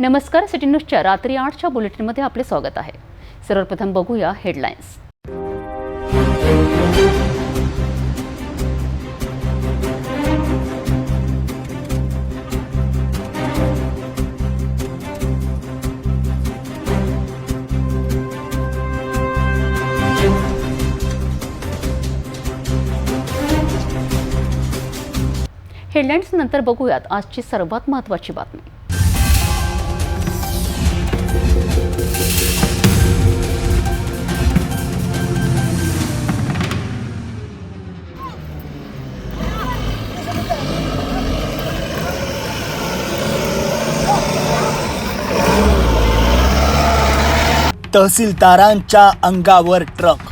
नमस्कार सिटी न्यूजच्या रात्री आठच्या बुलेटिनमध्ये आपले स्वागत आहे. सर्वप्रथम बघूया हेडलाईन्स हेडलाईन्स नंतर बघूयात आजची सर्वात महत्त्वाची बातमी. तहसीलदारांच्या अंगावर ट्रक.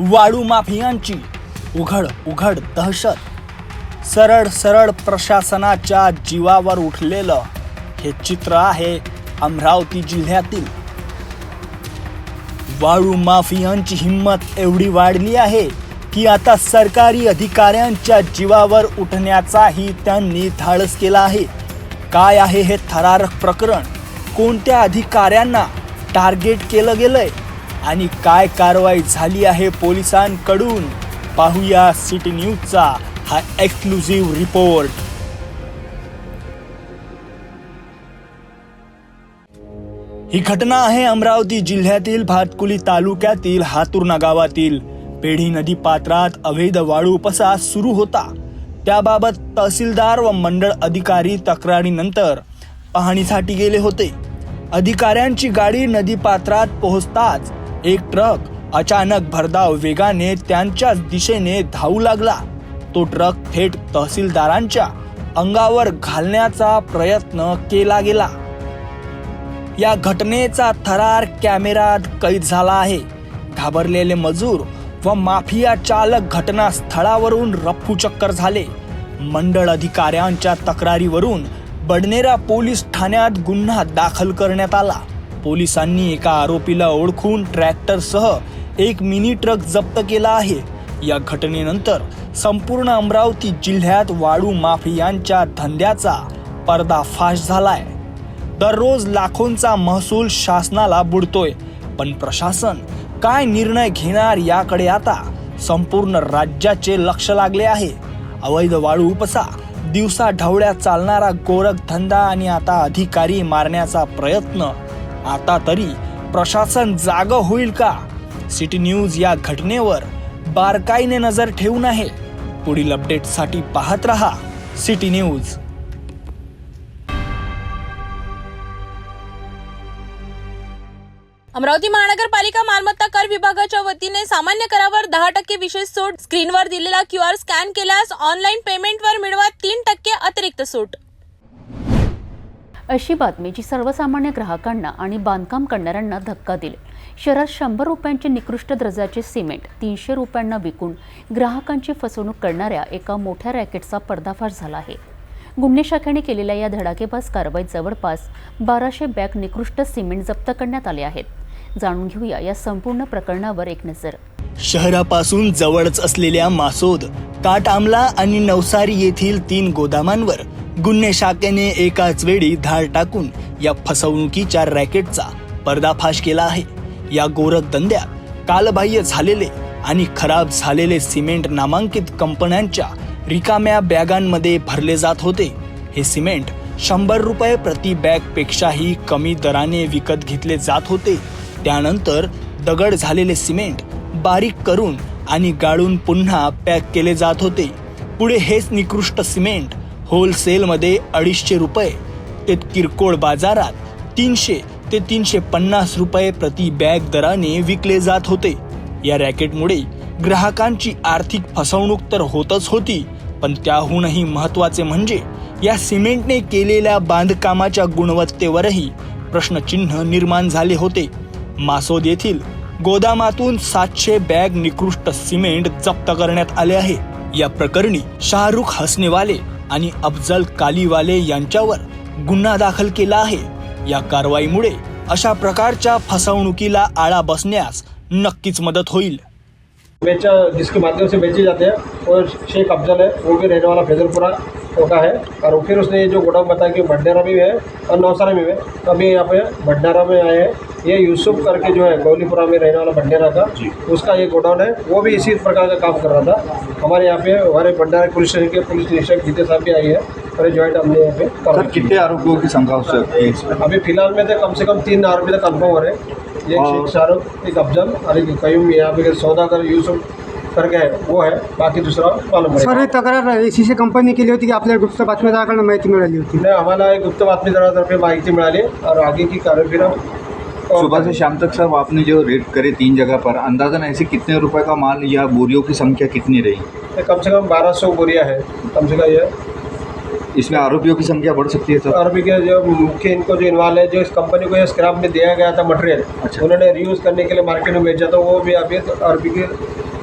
वाळू माफियांची उघड उघड दहशत. सरळ सरळ प्रशासनाच्या जीवावर उठलेलं हे चित्र आहे अमरावती जिल्ह्यातील. वाळू माफियांची हिंमत एवढी वाढली आहे की आता सरकारी अधिकाऱ्यांच्या जीवावर उठण्याचाही त्यांनी धाडस केला आहे. काय आहे हे थरारक प्रकरण? कोणत्या अधिकाऱ्यांना टार्गेट केलं गेलंय. आणि काय कारवाई झाली आहे पोलिसांकडून? पाहूया सिटी न्यूजचा हा एक्सक्लुझिव्ह रिपोर्ट. ही घटना आहे अमरावती जिल्ह्यातील भातकुली तालुक्यातील हातुर्ना गावातील. पेढी नदी पात्रात अवैध वाळू उपसा सुरू होता. त्याबाबत तहसीलदार व मंडळ अधिकारी तक्रारीनंतर पाहणीसाठी गेले होते. अधिकाऱ्यांची गाडी नदीपात्रात पोहोचताच एक ट्रक अचानक भरधाव वेगाने त्यांच्याच दिशेने धावू लागला. तो ट्रक थेट तहसीलदारांच्या अंगावर घालण्याचा प्रयत्न केला गेला. या घटनेचा थरार कॅमेरात कैद झाला आहे. घाबरलेले मजूर व माफिया चालक घटनास्थळावरून रफ्फू चक्कर झाले. मंडळ अधिकाऱ्यांच्या तक्रारीवरून बडनेरा पोलीस ठाण्यात गुन्हा दाखल करण्यात आला. पोलिसांनी एका आरोपीला ओळखून ट्रॅक्टरसह एक मिनी ट्रक जप्त केला आहे. या घटनेनंतर संपूर्ण अमरावती जिल्ह्यात वाळू माफियांच्या धंद्याचा पर्दाफाश झालाय. दररोज लाखोंचा महसूल शासनाला बुडतोय पण प्रशासन काय निर्णय घेणार याकडे आता संपूर्ण राज्याचे लक्ष लागले आहे. अवैध वाळू उपसा दिवसा ढवळ्या चालणारा गोरखधंदा आणि आता अधिकारी मारण्याचा प्रयत्न. आता तरी प्रशासन जाग होईल का? सिटी न्यूज या घटनेवर बारकाईने नजर ठेवून आहे. पुढील अपडेटसाठी पाहत रहा. City news. अमरावती महानगरपालिका मालमत्ता कर विभागाच्या वतीने सामान्य करावर दहा टक्के विशेष सूट स्क्रीनवर दिलेला क्यू आर स्कॅन केल्यास ऑनलाईन पेमेंटवर मिळवा तीन टक्के अतिरिक्त सूट. अशी बातमी जी सर्वसामान्य ग्राहकांना आणि बांधकाम करणाऱ्यांना धक्का दिले. शहरात शंभर रुपयांचे निकृष्ट दर्जाचे सिमेंट तीनशे रुपयांना विकून ग्राहकांची फसवणूक करणाऱ्या एका मोठ्या रॅकेटचा पर्दाफाश झाला आहे. गुन्हे शाखेने केलेल्या या धडाकेबाज कारवाईत जवळपास बाराशे बॅग निकृष्ट सिमेंट जप्त करण्यात आले आहेत. जाणून घेऊया या संपूर्ण प्रकरणावर एक नजर. शहरापासून जवळच असलेल्या मासोद काटामला आणि नवसारी येथील तीन गोदामांवर गुन्हे शाखेने एकाच वेळी धाड टाकून या फसवणुकीच्या रॅकेटचा पर्दाफाश केला आहे. या गोरख धंद्यात कालबाह्य झालेले आणि खराब झालेले सिमेंट नामांकित कंपन्यांच्या रिकाम्या बॅगांमध्ये भरले जात होते. हे सिमेंट शंभर रुपये प्रति बॅग पेक्षाही कमी दराने विकत घेतले जात होते. त्यानंतर दगड झालेले सिमेंट बारीक करून आणि गाळून पुन्हा पॅक केले जात होते. पुढे हेच निकृष्ट सिमेंट होलसेलमध्ये अडीचशे रुपये ते किरकोळ बाजारात तीनशे ते तीनशे पन्नास रुपये प्रति बॅग दराने विकले जात होते. या रॅकेटमुळे ग्राहकांची आर्थिक फसवणूक तर होतच होती पण त्याहूनही महत्त्वाचे म्हणजे या सिमेंटने केलेल्या बांधकामाच्या गुणवत्तेवरही प्रश्नचिन्ह निर्माण झाले होते. मासोद येथील गोदामातून सातशे बॅग निकृष्ट सिमेंट जप्त करण्यात आले आहे. या प्रकरणी शाहरुख हसनेवाले आणि अफजल कालीवाले यांच्यावर गुन्हा दाखल केला आहे. या कारवाईमुळे अशा प्रकारच्या फसवणुकीला आळा बसण्यास नक्कीच मदत होईल. बेचा जिसके माध्यम से बेची जाते. हैं और शेख अफजल है वो भी रहने वाला फैजलपुरा. का है और फिर उसने ये जो गोडाउन बताया कि भंडारा में भी है और नौसारा में भी है तो अभी यहाँ पे भंडारा में आए हैं। ये यूसुफ करके जो है गौलीपुरा में रहने वाला भंडारा का उसका ये गोडाउन है। वो भी इसी प्रकार का काम कर रहा था। हमारे यहाँ पे हमारे भंडारा पुलिस स्टेशन के पुलिस निरीक्षक जीते साहब भी आई है। और ज्वाइंट हमने यहाँ पे सर कितने आरोपियों की संख्या अभी फ़िलहाल में तो कम से कम तीन आरोपी तक कन्फर्म हो रहे हैं। एक शेख शाहरुख एक अफजल और एक कयूम। यहाँ पे सौदागर यूसुफ करके है वो है बाकी दूसरा मालूम सर ही तक्रार एस सी कंपनी केली होती की आपल्या गुप्त बातमीदाराकडून माहिती मिळाली होती? नाही आम्हाला एक गुप्त बातमीदारातर्फे माहिती मिळाली और आगे की फिर सुबह से शाम तक सर आपने जो रेट करे तीन जगह पर अंदाजन ऐसे कितने रुपए का माल या बोरियों की संख्या कितनी रही? कम से कम बारह सौ बोरिया है कम से कम ये। इसमें आरोपियों की संख्या बढ़ सकती है सर? अरबी के जो मुख्य इनको जो इन्वॉल्व है जो इस कंपनी को स्क्रैप में दिया गया था मटेरियल अच्छा। उन्होंने रीयूज करने के लिए मार्केट में बेचा था वो भी अभी अरबी के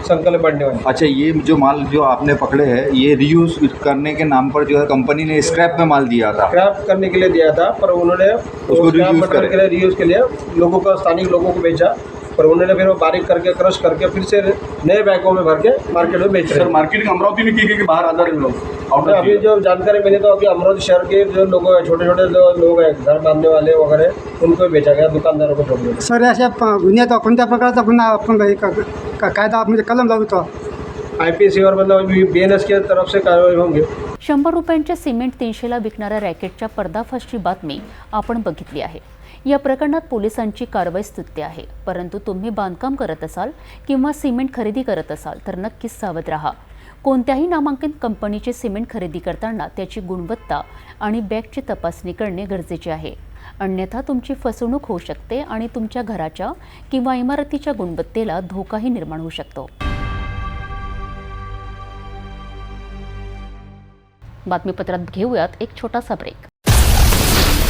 संकल में बढ़ने वाले। अच्छा ये जो माल जो आपने पकड़े हैं ये रीयूज करने के नाम पर जो है कंपनी ने स्क्रैप में माल दिया था? स्क्रैप करने के लिए दिया था पर उन्होंने उसको। के लिए रीयूज के लिए लोगों का स्थानीय लोगों को बेचा पर उन्होंने फिर वो बारीक करके क्रश करके फिर से नए बैगों में भर के मार्केट में बेच रहे हैं। मार्केटिंग अमरावती में की गई कि बाहर अंदर लोग? और अभी जो जानकारी मिली तो अभी अमरोद शहर के जो लोग हैं छोटे छोटे जो लोग हैं घर बांधने वाले वगैरह उनको बेचा गया दुकानदारों को छोड़ दिया। सर अशा गुन्ह्यात कोणत्या प्रकारचा गुन्हा आपण हे क- क- कायदा म्हणजे कलम लावतो आई पी सी वर मतलब बी एन एस की तरफ से कार्रवाई होंगे। शंभर रुपयांचे सिमेंट तीनशेला विकणाऱ्या रॅकेटच्या पर्दाफाशची बातमी आपण बघितली आहे. या प्रकरणात पोलिसांची कारवाई स्तुत्य आहे. परंतु तुम्ही बांधकाम करत असाल किंवा सिमेंट खरेदी करत असाल तर नक्कीच सावध राहा. कोणत्याही नामांकित कंपनीचे सिमेंट खरेदी करताना त्याची गुणवत्ता आणि बॅगची तपासणी करणे गरजेचे आहे. अन्यथा तुमची फसवणूक होऊ शकते आणि तुमच्या घराच्या किंवा इमारतीच्या गुणवत्तेला धोकाही निर्माण होऊ शकतो. बातमीपत्रात घेऊयात एक छोटासा ब्रेक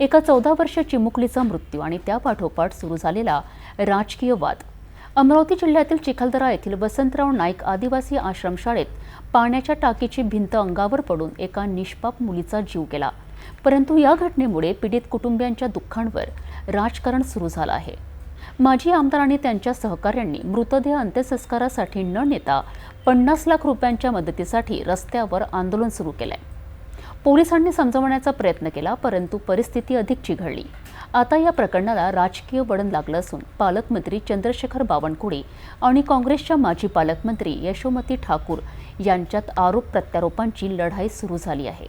एका चौदा वर्ष चिमुकलीचा मृत्यू आणि त्यापाठोपाठ सुरू झालेला राजकीय वाद. अमरावती जिल्ह्यातील चिखलदरा येथील वसंतराव नाईक आदिवासी आश्रमशाळेत पाण्याच्या टाकीची भिंत अंगावर पडून एका निष्पाप मुलीचा जीव गेला. परंतु या घटनेमुळे पीडित कुटुंबियांच्या दुःखांवर राजकारण सुरू झालं आहे. माजी आमदार आणि त्यांच्या सहकाऱ्यांनी मृतदेह अंत्यसंस्कारासाठी न नेता पन्नास लाख रुपयांच्या मदतीसाठी रस्त्यावर आंदोलन सुरू केलंय. पोलिसांनी समजवण्याचा प्रयत्न केला परंतु परिस्थिती अधिक चिघळली. आता या प्रकरणाला राजकीय वळण लागलं असून पालकमंत्री चंद्रशेखर बावनकुळे आणि काँग्रेसच्या माजी पालकमंत्री यशोमती ठाकूर यांच्यात आरोप प्रत्यारोपांची लढाई सुरू झाली आहे.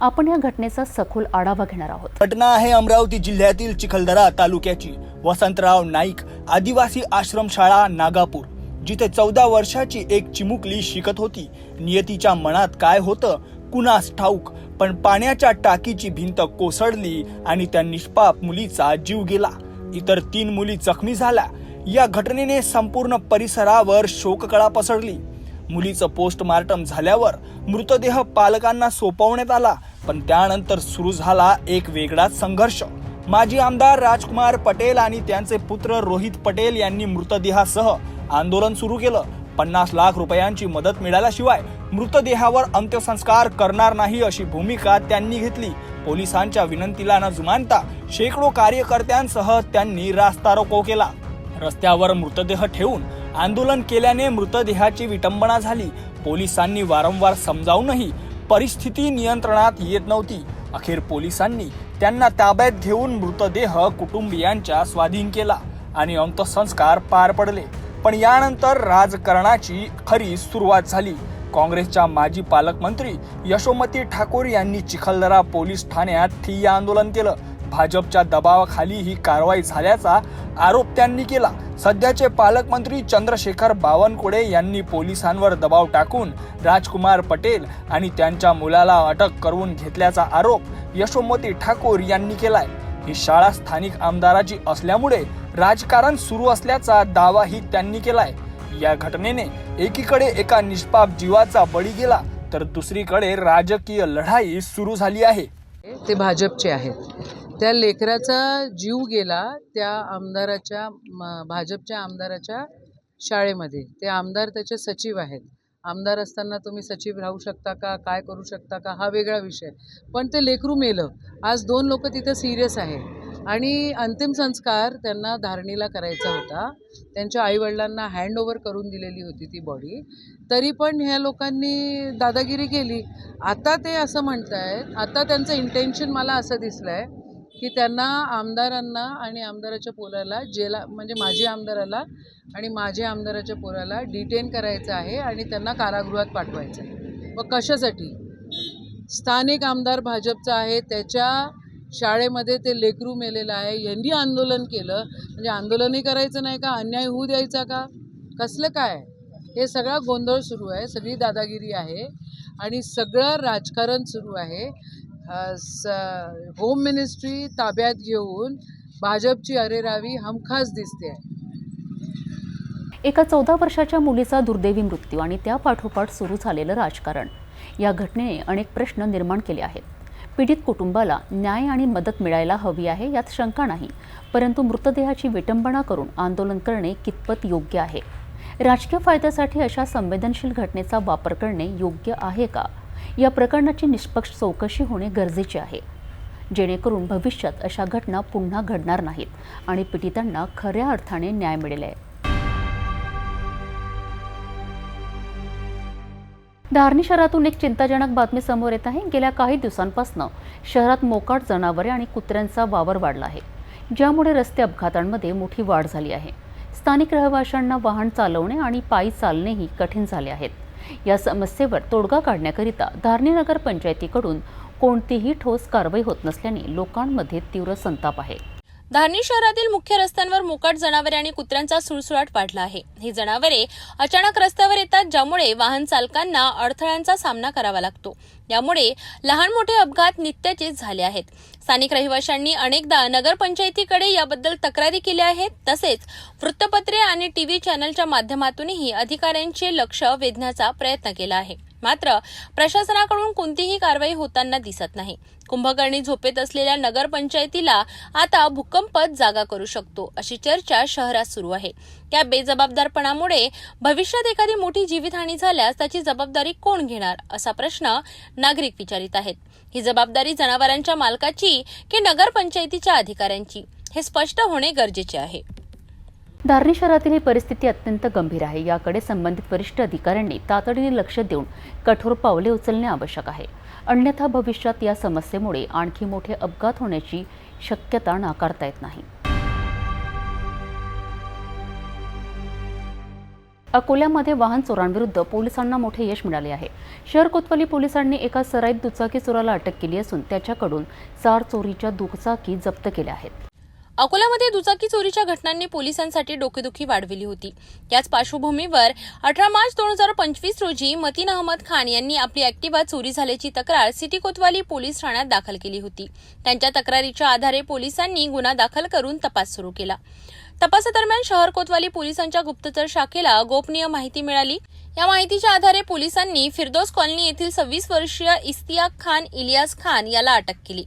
आपण या घटनेचा सखोल आढावा घेणार आहोत. घटना आहे अमरावती जिल्ह्यातील चिखलदरा तालुक्याची. वसंतराव नाईक आदिवासी आश्रमशाळा नागापूर जिथे चौदा वर्षाची एक चिमुकली शिकत होती. नियतीच्या मनात काय होतं? कुणास ठाऊक? पण पाण्याच्या टाकीची भिंत कोसळली आणि त्या निष्पाप मुलीचा जीव गेला. इतर तीन मुली जखमी झाल्या. या घटनेने संपूर्ण परिसरावर शोककळा पसरली. मुलीचं पोस्टमार्टम झाल्यावर मृतदेह पालकांना सोपवण्यात आला पण त्यानंतर सुरू झाला एक वेगळाच संघर्ष. माजी आमदार राजकुमार पटेल आणि त्यांचे पुत्र रोहित पटेल यांनी मृतदेहासह आंदोलन सुरू केलं. पन्नास लाख रुपयांची मदत मिळाल्याशिवाय मृतदेहावर अंत्यसंस्कार करणार नाही अशी भूमिका त्यांनी घेतली. पोलिसांच्या विनंतीला न जुमानता शेकडो कार्यकर्त्यांसह त्यांनी रास्ता रोको केला. रस्त्यावर मृतदेह ठेवून आंदोलन केल्याने मृतदेहाची विटंबना झाली. पोलिसांनी वारंवार समजावूनही परिस्थिती नियंत्रणात येत नव्हती. अखेर पोलिसांनी त्यांना ताब्यात घेऊन मृतदेह कुटुंबियांच्या स्वाधीन केला आणि अंत्यसंस्कार पार पडले. पण यानंतर राजकारणाची खरी सुरुवात झाली. काँग्रेसच्या माजी पालकमंत्री यशोमती ठाकूर यांनी चिखलदरा पोलीस ठाण्यात ठिय्या आंदोलन केलं. भाजपच्या दबावाखाली ही कारवाई झाल्याचा आरोप त्यांनी केला. सध्याचे पालकमंत्री चंद्रशेखर बावनकुळे यांनी पोलिसांवर दबाव टाकून राजकुमार पटेल आणि त्यांच्या मुलाला अटक करून घेतल्याचा आरोप यशोमती ठाकूर यांनी केलाय. ही शाळा स्थानिक आमदाराची असल्यामुळे राजकारण सुरू असल्याचा दावाही त्यांनी केलाय. या घटनेने एकीकडे एका निष्पाप जीवाचा बळी गेला तर दुसरीकडे राजकीय लढाई सुरू झाली आहे. ते भाजपचे आहेत. त्या लेकराचा जीव गेला त्या आमदाराच्या म- भाजपच्या आमदाराच्या शाळेमध्ये. ते आमदार त्याचे सचिव आहेत. आमदार असताना तुम्ही सचिव राहू शकता का काय करू शकता का हा वेगळा विषय. पण ते लेकरू मेलं. आज दोन लोक तिथं सिरियस आहे आणि अंतिम संस्कार त्यांना धारणीला करायचा होता. त्यांच्या आईवडिलांना हँडओव्हर करून दिलेली होती ती बॉडी तरी पण ह्या लोकांनी दादागिरी केली. आता ते असं म्हणत आहेत आता त्यांचं इंटेन्शन मला असं दिसलं आहे की त्यांना आमदारांना आणि आमदाराच्या पोराला जेला म्हणजे माजी आमदाराला आणि माझ्या आमदाराच्या पोराला डिटेन करायचं आहे आणि त्यांना कारागृहात पाठवायचं आहे व कशासाठी? स्थानिक आमदार भाजपचा आहे त्याच्या शाळेमध्ये ते लेकरू मेलेलं आहे. यांनी आंदोलन केलं. म्हणजे आंदोलनही करायचं नाही का? अन्याय होऊ द्यायचा का? कसलं काय? हे सगळा गोंधळ सुरू आहे. सगळी दादागिरी आहे. आणि सगळं राजकारण सुरू आहे. स होम मिनिस्ट्री ताब्यात घेऊन भाजपची अरेरावी हमखास दिसते आहे. एका चौदा वर्षाच्या मुलीचा दुर्दैवी मृत्यू आणि त्या पाठोपाठ सुरू झालेलं राजकारण. या घटनेने अनेक प्रश्न निर्माण केले आहेत. पीडित कुटुंबाला न्याय आणि मदत मिळायला हवी आहे यात शंका नाही. परंतु मृतदेहाची विटंबना करून आंदोलन करणे कितपत योग्य आहे? राजकीय फायद्यासाठी अशा संवेदनशील घटनेचा वापर करणे योग्य आहे का? या प्रकरणाची निष्पक्ष चौकशी होणे गरजेचे आहे. जेणेकरून भविष्यात अशा घटना पुन्हा घडणार नाहीत आणि पीडितांना खऱ्या अर्थाने न्याय मिळेल. आहे धारणी शहरातून एक चिंताजनक बातमी समोर येत आहे. गेल्या काही दिवसांपासून शहरात मोकाट जनावरे आणि कुत्र्यांचा वावर वाढला आहे. ज्यामुळे रस्ते अपघातांमध्ये मोठी वाढ झाली आहे. स्थानिक रहिवाशांना वाहन चालवणे आणि पायी चालणेही कठीण झाले आहेत. या समस्येवर तोडगा काढण्याकरिता धारणी नगर पंचायतीकडून कोणतीही ठोस कारवाई होत नसल्याने लोकांमध्ये तीव्र संताप आहे. धारणी शहरातील मुख्य रस्त्यांवर मोकाट जनावरे आणि कुत्र्यांचा सुळसुळाट वाढला आहे. ही जनावरे अचानक रस्त्यावर येतात ज्यामुळे वाहन चालकांना अडथळ्यांचा सामना करावा लागतो. यामुळे लहान मोठे अपघात नित्याचेच झाले आहेत. स्थानिक रहिवाशांनी अनेकदा नगरपंचायतीकडे याबद्दल तक्रारी केल्या आहेत तसेच वृत्तपत्रे आणि टीव्ही चॅनलच्या माध्यमातूनही अधिकाऱ्यांचे लक्ष वेधण्याचा प्रयत्न केला आहे. मात्र प्रशासनाकडून कोणतीही कारवाई होताना दिसत नाही. कुंभकर्णी झोपेत असलेल्या नगरपंचायतीला आता भूकंपच जागा करू शकतो अशी चर्चा शहरात सुरू आहे. त्या बेजबाबदारपणामुळे भविष्यात एखादी मोठी जीवितहानी झाल्यास त्याची जबाबदारी कोण घेणार असा प्रश्न नागरिक विचारित आहेत. ही जबाबदारी जनावरांच्या मालकाची की नगरपंचायतीच्या अधिकाऱ्यांची हे स्पष्ट होणे गरजेचे आहे. धारणी शहरातील ही परिस्थिती अत्यंत गंभीर आहे. याकडे संबंधित वरिष्ठ अधिकाऱ्यांनी तातडीने लक्ष देऊन कठोर पावले उचलणे आवश्यक आहे. अन्यथा भविष्यात या समस्येमुळे आणखी मोठे अपघात होण्याची शक्यता नाकारता येत नाही. अकोल्यामध्ये वाहन चोरांविरुद्ध पोलिसांना मोठे यश मिळाले आहे. शहर कोतवाली पोलिसांनी एका सराईत दुचाकी चोराला अटक केली असून त्याच्याकडून चार चोरीच्या दुचाकी जप्त केल्या आहेत. अकोल्यामध्ये दुचाकी चोरीच्या घटनांनी पोलिसांसाठी डोकेदुखी वाढविली होती. याच पार्श्वभूमीवर अठरा मार्च दोन हजार पंचवीस रोजी मतीन अहमद खान यांनी आपली ऍक्टिवा चोरी झाल्याची तक्रार सिटी कोतवाली पोलीस ठाण्यात दाखल केली होती. त्यांच्या तक्रारीच्या आधारे पोलिसांनी गुन्हा दाखल करून तपास सुरू केला. तपासादरम्यान शहर कोतवाली पोलिसांच्या गुप्तचर शाखेला गोपनीय माहिती मिळाली. या माहितीच्या आधारे पोलिसांनी फिरदोस कॉलनी येथील सव्वीस वर्षीय इस्तियाक खान इलियास खान याला अटक केली.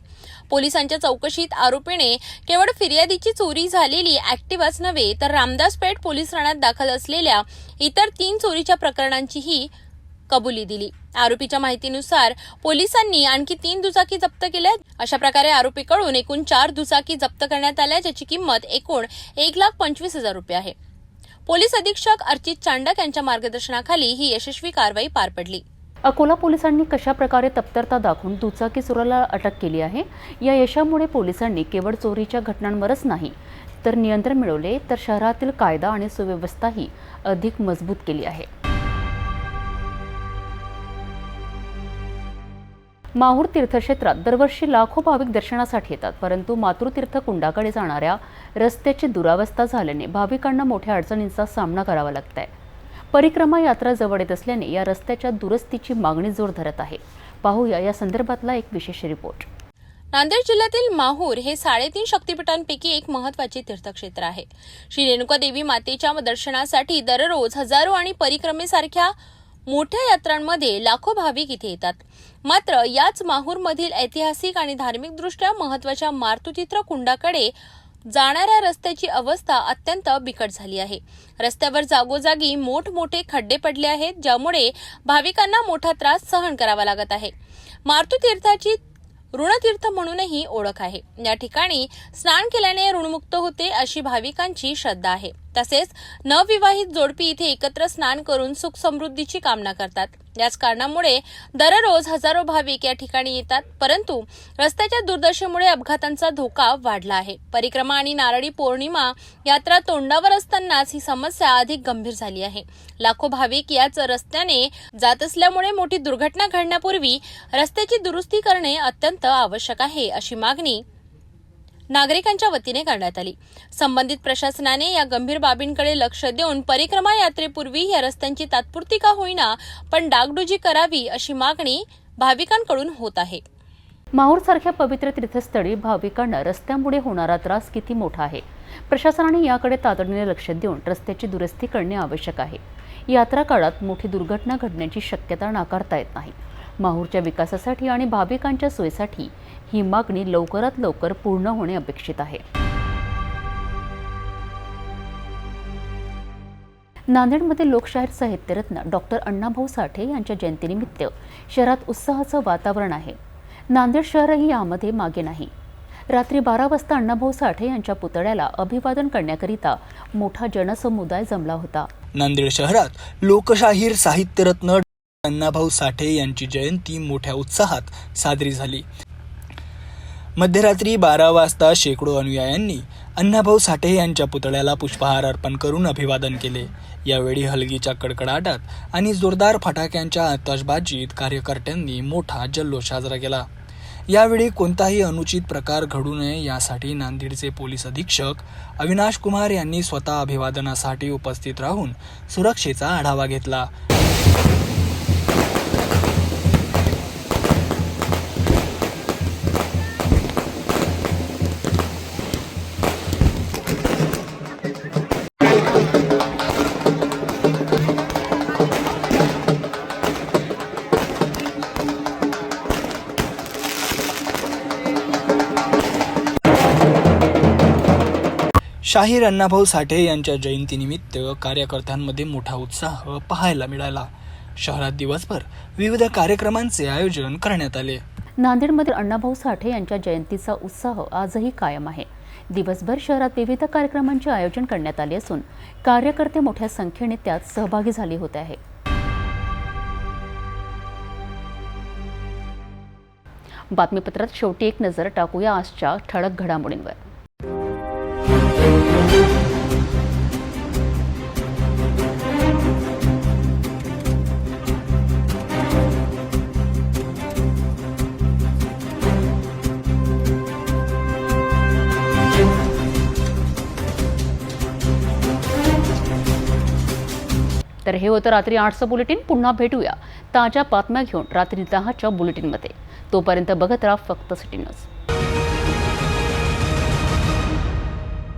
पोलिसांच्या चौकशीत आरोपीने केवळ फिर्यादीची चोरी झालेली ऍक्टिव्हाच नव्हे तर रामदास पेठ पोलीस ठाण्यात दाखल असलेल्या इतर तीन चोरीच्या प्रकरणांचीही कबुली दिली. आरोपीच्या माहितीनुसार पोलिसांनी आणखी तीन दुचाकी जप्त केल्या. अशा प्रकारे आरोपीकडून एकूण चार दुचाकी जप्त करण्यात आल्या ज्याची किंमत एकूण एक लाख पंचवीस हजार रुपये आहे. पोलीस अधीक्षक अर्चित चांडक यांच्या मार्गदर्शनाखाली ही यशस्वी कारवाई पार पडली. अकोला पोलिसांनी कशा प्रकारे तत्परता दाखवून दुचाकी चोराला अटक केली आहे? या यशामुळे पोलिसांनी केवळ चोरीच्या घटनांवरच नाही तर नियंत्रण मिळवले तर शहरातील कायदा आणि सुव्यवस्थाही अधिक मजबूत केली आहे. माहूर तीर्थक्षेत्रात दरवर्षी लाखो भाविक दर्शनासाठी येतात परंतु मातृतीर्थ कुंडाकडे जाणाऱ्या रस्त्याची दुरावस्था झाल्याने भाविकांना मोठ्या अडचणींचा सामना करावा लागत आहे परिक्रमा यात्रा जवळ येत असल्याने या रस्त्याच्या दुरुस्तीची मागणी जोर धरत आहे. पाहूया या संदर्भातला एक विशेष रिपोर्ट. नांदेड जिल्ह्यातील माहूर हे साडेतीन शक्तिपीठांपैकी एक महत्त्वाचे तीर्थक्षेत्र आहे. श्री रेणुका देवी मातेच्या दर्शनासाठी दररोज हजारो आणि परिक्रमेसारख्या मोठ्या यात्रांमध्ये लाखो भाविक इथे येतात. मात्र याच माहूरमधील ऐतिहासिक आणि धार्मिकदृष्ट्या महत्त्वाच्या मारुतीत्र कुंडाकडे जाणाऱ्या रस्त्याची अवस्था अत्यंत बिकट झाली आहे. रस्त्यावर जागोजागी मोठमोठे खड्डे पडले आहेत ज्यामुळे भाविकांना मोठा त्रास सहन करावा लागत आहे. मारुतीर्थाची ऋणतीर्थ म्हणूनही ओळख आहे. या ठिकाणी स्नान केल्याने ऋणमुक्त होते अशी भाविकांची श्रद्धा आहे. तसेच नवविवाहित जोडपी इथे एकत्र स्नान करून सुख समृद्धीची कामना करतात. याच कारणामुळे दररोज हजारो भाविक या ठिकाणी येतात परंतु रस्त्याच्या दुर्दशेमुळे अपघातांचा धोका वाढला आहे. परिक्रमा आणि नारळी पौर्णिमा यात्रा तोंडावर असतानाच ही समस्या अधिक गंभीर झाली आहे. लाखो भाविक याच रस्त्याने जात असल्यामुळे मोठी दुर्घटना घडण्यापूर्वी रस्त्याची दुरुस्ती करणे अत्यंत आवश्यक आहे अशी मागणी नागरिकांच्या वतीने करण्यात आली. संबंधित प्रशासनाने या गंभीर बाबींकडे लक्ष देऊन परिक्रमा यात्रेपूर्वी या रस्त्यांची तात्पुरती का होईना पण डागडुजी करावी अशी मागणी भाविकांकडून होत आहे. माहूरसारख्या पवित्र तीर्थस्थळी भाविकांना रस्त्यामुळे होणारा त्रास किती मोठा आहे? प्रशासनाने याकडे तातडीने लक्ष देऊन रस्त्याची दुरुस्ती करणे आवश्यक आहे. यात्रा काळात मोठी दुर्घटना घडण्याची शक्यता नाकारता येत नाही. माहूरच्या विकासासाठी आणि भाविकांच्या सोयीसाठी ही मागणी लवकरात लवकर पूर्ण होणे अपेक्षित आहे. नांदेडमध्ये लोकशाहीर साहित्यरत्न डॉक्टर अण्णाभाऊ साठे यांच्या जयंतीनिमित्त शहरात उत्साहाचं वातावरण आहे. नांदेड शहरही यामध्ये मागे नाही. रात्री बारा वाजता अण्णाभाऊ साठे यांच्या पुतळ्याला अभिवादन करण्याकरिता मोठा जनसमुदाय जमला होता. नांदेड शहरात लोकशाहीर साहित्यरत्न अण्णाभाऊ साठे यांची जयंती मोठ्या उत्साहात साजरी झाली. मध्यरात्री बारा वाजता शेकडो अनुयायांनी अण्णाभाऊ साठे यांच्या पुतळ्याला पुष्पहार अर्पण करून अभिवादन केले. यावेळी हलगीच्या कडकडाटात आणि जोरदार फटाक्यांच्या आतषबाजीत कार्यकर्त्यांनी मोठा जल्लोष साजरा केला. यावेळी कोणताही अनुचित प्रकार घडू नये यासाठी नांदेडचे पोलीस अधीक्षक अविनाश कुमार यांनी स्वतः अभिवादनासाठी उपस्थित राहून सुरक्षेचा आढावा घेतला. शाहीर अण्णाभाऊ साठे यांच्या जयंतीनिमित्त कार्यकर्त्यांमध्ये मोठा उत्साह पाहायला मिळाला. शहरात दिवसभर विविध कार्यक्रमांचे आयोजन करण्यात आले. नांदेडमधील अण्णाभाऊ साठे यांच्या जयंतीचा उत्साह आजही कायम आहे. दिवसभर शहरात विविध कार्यक्रमांचे आयोजन करण्यात आले असून कार्यकर्ते मोठ्या संख्येने त्यात सहभागी झाले होते आहे. बातमीपत्रात शेवटी एक नजर टाकूया आजच्या ठळक घडामोडींवर. तर हे होतं रात्री आठचं बुलेटिन. पुन्हा भेटूया ताज्या बातम्या घेऊन रात्री दहाच्या बुलेटिनमध्ये. तोपर्यंत बघत राहा फक्त सिटी न्यूज.